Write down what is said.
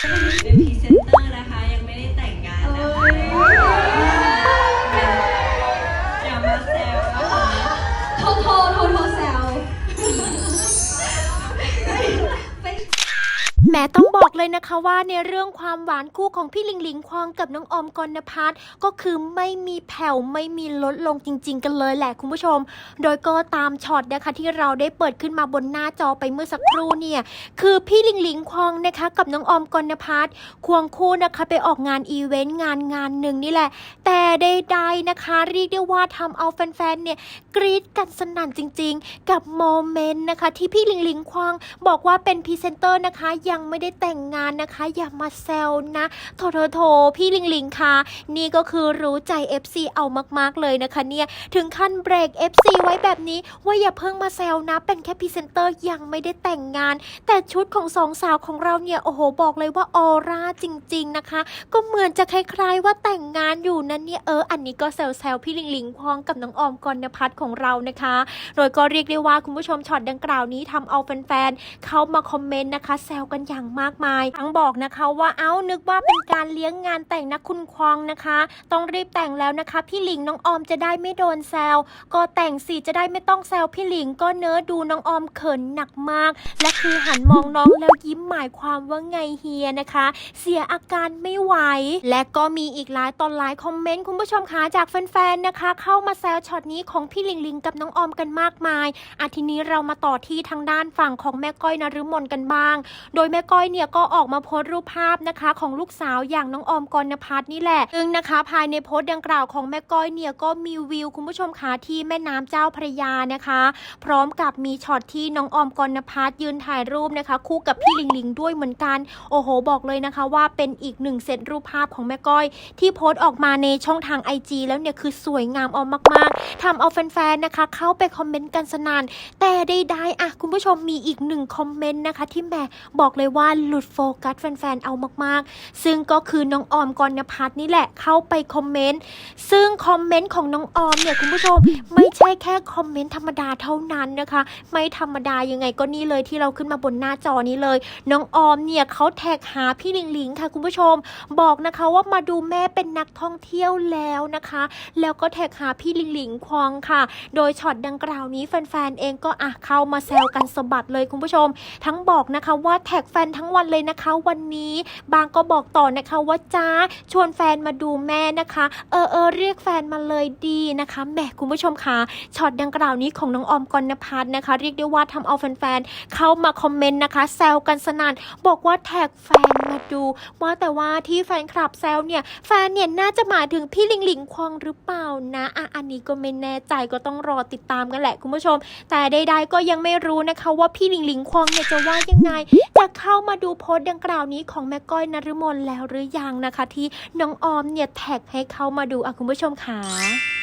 The piece. แม้ต้องบอกเลยนะคะว่าในเรื่องความหวานคู่ของพี่ลิงลิงควงกับน้องอมกรณพัฒน์ก็คือไม่มีแผ่วไม่มีลดลงจริง ๆ กันเลยแหละคุณผู้ชม โดยก็ตามช็อตนะคะที่เราได้เปิดขึ้นมาบนหน้าจอไปเมื่อสักครู่เนี่ยคือพี่ลิงลิงควงนะคะกับน้องอมกรณพัฒน์ควงคู่นะคะไปออกงานอีเวนต์งานงานหนึ่งนี่แหละ แต่ใดๆนะคะเรียกได้ว่าทำเอาแฟนๆเนี่ยกรี๊ดกันสนั่นจริง ๆ กับโมเมนต์นะคะที่พี่ลิงลิงควงบอกว่าเป็นพรีเซนเตอร์นะคะยังไม่ได้แต่งงานนะคะ อย่ามาแซวนะโถโถโถพี่ลิงลิงค่ะนี่ก็คือรู้ใจ FC เอามากๆเลยนะคะเนี่ยถึงขั้นเบรก FC ไว้แบบนี้ว่าอย่าเพิ่งมาแซวนะ เป็นแค่พรีเซนเตอร์ยังไม่ได้แต่งงาน แต่ชุดของสองสาวของเราเนี่ยโอ้โหบอกเลยว่าออร่าจริง ๆนะคะ ก็เหมือนจะคล้ายๆว่าแต่งงานอยู่นั่นเนี่ยเอออันนี้ก็แซวๆพี่ลิงลิงพ้อมกับน้องออมกรณพัฒน์ของเรานะคะ โดยก็เรียกได้ว่าคุณผู้ชมช็อตดังกล่าวนี้ทำเอาแฟนๆเข้ามาคอมเมนต์นะคะแซวกันอย่างมากมาย ทั้งบอกนะคะว่าเอ้านึกว่าเป็นการเลี้ยงงานแต่งนะคุณควงนะคะ ต้องรีบแต่งแล้วนะคะ พี่หลิงน้องออมจะได้ไม่โดนแซวก็แต่งสิจะได้ไม่ต้องแซวพี่หลิงก็เนื้อดูน้องออมเขินหนักมาก และคือหันมองน้องแล้วยิ้มหมายความว่าไงเฮียนะคะ เสียอาการไม่ไหว และก็มีอีกหลายตอนหลายคอมเมนต์คุณผู้ชมคะจากแฟนๆนะคะ เข้ามาแซวช็อตนี้ของพี่หลิงหลิงกับน้องออมกันมากมายอาทีนี้เรามาต่อที่ทางด้านฝั่งของแม่ก้อยนฤมลกันบ้าง โดยแม่ม่ก้อยเนี่ยก็ออกมาโพสต์รูปภาพนะคะของลูกสาวอย่างน้องออมกรณพัฒน์นี่แหละ ซึ่งนะคะภายในโพสต์ดังกล่าวของแม่ก้อยเนี่ยก็มีวิวคุณผู้ชมคะที่แม่น้ำเจ้าพระยานะคะ พร้อมกับมีช็อตที่น้องออมกรณพัฒน์ยืนถ่ายรูปนะคะ คู่กับพี่ลิงลิงด้วยเหมือนกัน โอ้โห บอกเลยนะคะว่าเป็นอีกหนึ่งเซตรูปภาพของแม่ก้อย ที่โพสต์ออกมาในช่องทาง IG แล้วเนี่ยคือสวยงามออมมากๆทำเอาแฟนๆนะคะ เข้าไปคอมเมนต์กันสนานแต่ใดๆอะคุณผู้ชมมีอีกหนึ่งคอมเมนต์นะคะที่แม่บอกเลยว่าหลุดโฟกัสแฟนๆ เอามากๆ ซึ่งก็คือน้องออมกรณพัฒน์นี่แหละเข้าไปคอมเมนต์ ซึ่งคอมเมนต์ของน้องออมเนี่ยคุณผู้ชมไม่ใช่แค่คอมเมนต์ธรรมดาเท่านั้นนะคะ ไม่ธรรมดายังไงก็นี่เลยที่เราขึ้นมาบนหน้าจอนี้เลย น้องออมเนี่ยเขาแท็กหาพี่ลิงลิงค่ะคุณผู้ชม บอกนะคะว่ามาดูแม่เป็นนักท่องเที่ยวแล้วนะคะ แล้วก็แท็กหาพี่ลิงลิงควงค่ะ โดยช็อตดังกล่าวนี้แฟนๆเองก็อะเข้ามาแซวกันสะบัดเลยคุณผู้ชม ทั้งบอกนะคะว่าแท็กแฟนทั้งวันเลยนะคะ วันนี้บางก็บอกต่อนะคะว่าจ้าชวนแฟนมาดูแม่นะคะ เออเออเรียกแฟนมาเลยดีนะคะแหมคุณผู้ชมคะช็อตดังกล่าวนี้ของน้องออมกรณพัฒน์นะคะ เรียกได้ว่าทำเอาแฟนๆเข้ามาคอมเมนต์นะคะแซวกันสนั่นบอกว่าแท็กแฟนมาดู ว่าแต่ว่าที่แฟนคลับแซวเนี่ยแฟนเนี่ยน่าจะหมายถึงพี่ลิงลิงควงหรือเปล่านะอะอันนี้ก็ไม่แน่ใจก็ต้องรอติดตามกันแหละคุณผู้ชม แต่ใดๆก็ยังไม่รู้นะคะ ว่าพี่ลิงลิงควงเนี่ยจะว่ายังไงจะเข้ามาดูโพสต์ดังกล่าวนี้ของแม่ก้อยนฤมลแล้วหรือยังนะคะ ที่น้องออมเนี่ยแท็กให้เข้ามาดูอะคุณผู้ชมค่ะ